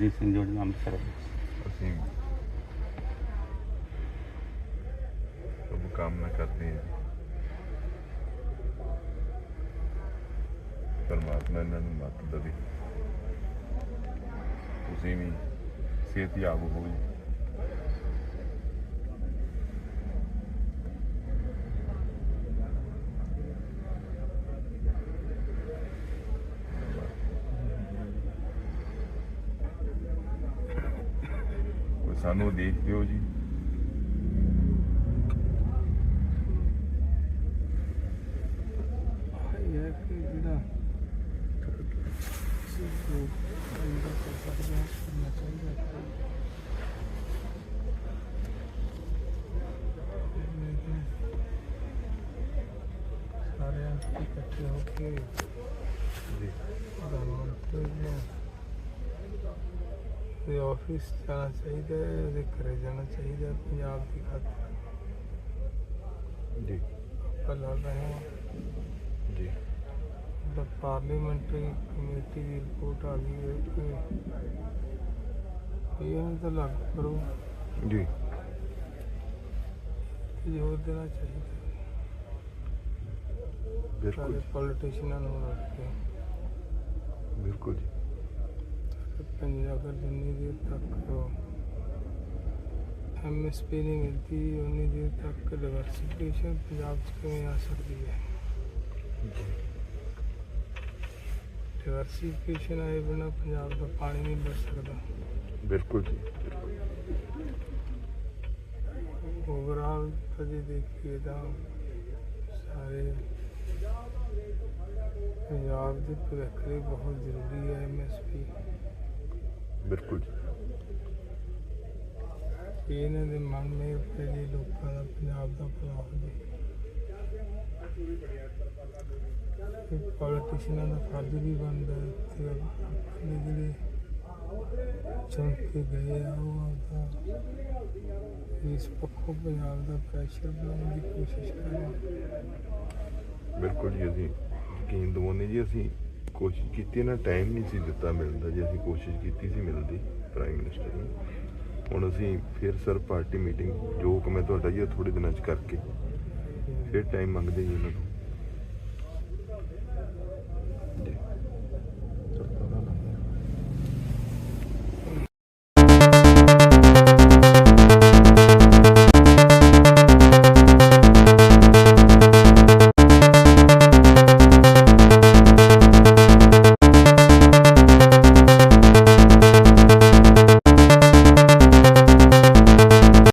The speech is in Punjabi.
ਗੁਰਜੀਤ ਸਿੰਘ ਜੋਜਲਾ ਅੰਮ੍ਰਿਤਸਰ ਅਸੀਂ ਸਭ ਕਾਮਨਾ ਕਰਦੇ ਹਾਂ ਪਰਮਾਤਮਾ ਇਹਨਾਂ ਨੂੰ ਮੱਤ ਦੇਵੇ ਤੁਸੀਂ ਵੀ ਸਿਹਤ ਯਾਬ ਹੋਈ ਚਾਹੀਦਾ ਹੈ ਲੇਕਿਨ ਸਾਰਿਆਂ ਨੂੰ ਇਕੱਠੇ ਹੋ ਕੇ ਜੀ ਗੱਲਬਾਤ ਕਰਦੇ ਹਾਂ ਤੇ ਆਫਿਸ ਜਾਣਾ ਚਾਹੀਦਾ ਹੈ ਤੇ ਘਰੇ ਜਾਣਾ ਚਾਹੀਦਾ ਹੈ ਪੰਜਾਬ ਦੀ ਖਾਤਰ। ਜੀ। ਆਪਾਂ ਲੜ ਰਹੇ ਹਾਂ। ਜੀ। the parliamentary committee ਦੀ ਰਿਪੋਰਟ ਆ ਗਈ ਹੈ ਕਿ ਇਹ ਤਾਂ ਲਾਗੂ ਕਰੋ। ਜੀ। ਤੇ ਜ਼ੋਰ ਦੇਣਾ ਚਾਹੀਦਾ। ਹੈ। ਬਿਲਕੁਲ ਸਾਰੇ ਪੋਲੀਟੀਸ਼ੀਅਨਾਂ ਨੂੰ ਮਿਲ ਕੇ ਬਿਲਕੁਲ ਜੀ। ਤੇ ਪੰਜਾਬ ਅਗਰ ਜਿੰਨੀ ਦੇਰ ਤੱਕ ਐਮਐਸਪੀ ਨਹੀਂ ਮਿਲਦੀ ਉਨੀ ਦੇਰ ਤੱਕ ਡਿਵਰਸਿਫਿਕੇਸ਼ਨ ਪੰਜਾਬ 'ਚ ਕਿਵੇਂ ਆ ਸਕਦੀ ਹੈ? ਡਿਵਰਸਿਫਿਕੇਸ਼ਨ ਆਏ ਬਿਨਾਂ ਪੰਜਾਬ ਦਾ ਪਾਣੀ ਨਹੀਂ ਬਚ ਸਕਦਾ। ਬਿਲਕੁਲ ਜੀ। ਓਵਰਆਲ ਜੇ ਦੇਖੀਏ ਤਾਂ ਸਾਰੇ ਪੰਜਾਬ ਦੇ ਭਵਿੱਖ ਲਈ ਬਹੁਤ ਜ਼ਰੂਰੀ ਹੈ ਐਮਐਸਪੀ ਬਿਲਕੁਲ ਜੀ। ਕਿ ਇਹਨਾਂ ਦੇ ਮਨ ਮੇ ਪਹਿਲੇ ਲੋਕਾਂ ਦਾ ਪੰਜਾਬ ਦਾ ਭਲਾ ਹੋ ਜਾਏ ਪੋਲੀਟੀਸ਼ੀਅਨਾਂ ਦਾ ਫਰਜ਼ ਵੀ ਬਣਦਾ ਹੈ ਆਪਣੇ ਜਿਹੜੇ ਚੁਣ ਕੇ ਗਏ ਆ ਉਹ ਆਪਦਾ ਇਸ ਪੱਖੋਂ ਪੰਜਾਬ ਦਾ ਪ੍ਰੈਸ਼ਰ ਬਣਾਉਣ ਦੀ ਕੋਸ਼ਿਸ਼ ਕਰਨ ਬਿਲਕੁਲ ਜੀ ਅਸੀਂ ਯਕੀਨ ਦਵਾਉਂਦੇ ਜੀ ਅਸੀਂ ਕੋਸ਼ਿਸ਼ ਕੀਤੀ ਨਾ ਟਾਈਮ ਨਹੀਂ ਸੀ ਦਿੱਤਾ ਮਿਲਦਾ ਜੇ ਅਸੀਂ ਕੋਸ਼ਿਸ਼ ਕੀਤੀ ਸੀ ਮਿਲਦੀ ਪ੍ਰਾਈਮ ਮਿਨਿਸਟਰ ਨੂੰ ਹੁਣ ਅਸੀਂ ਫਿਰ ਸਰ ਪਾਰਟੀ ਮੀਟਿੰਗ ਜੋ ਕਿ ਮੈਂ ਤੁਹਾਡਾ ਜੀ ਥੋੜੇ ਦਿਨਾਂ ਚ ਕਰਕੇ। ਫਿਰ ਟਾਈਮ ਮੰਗਦੇ ਜੀ ਉਹਨਾਂ ਨੂੰ।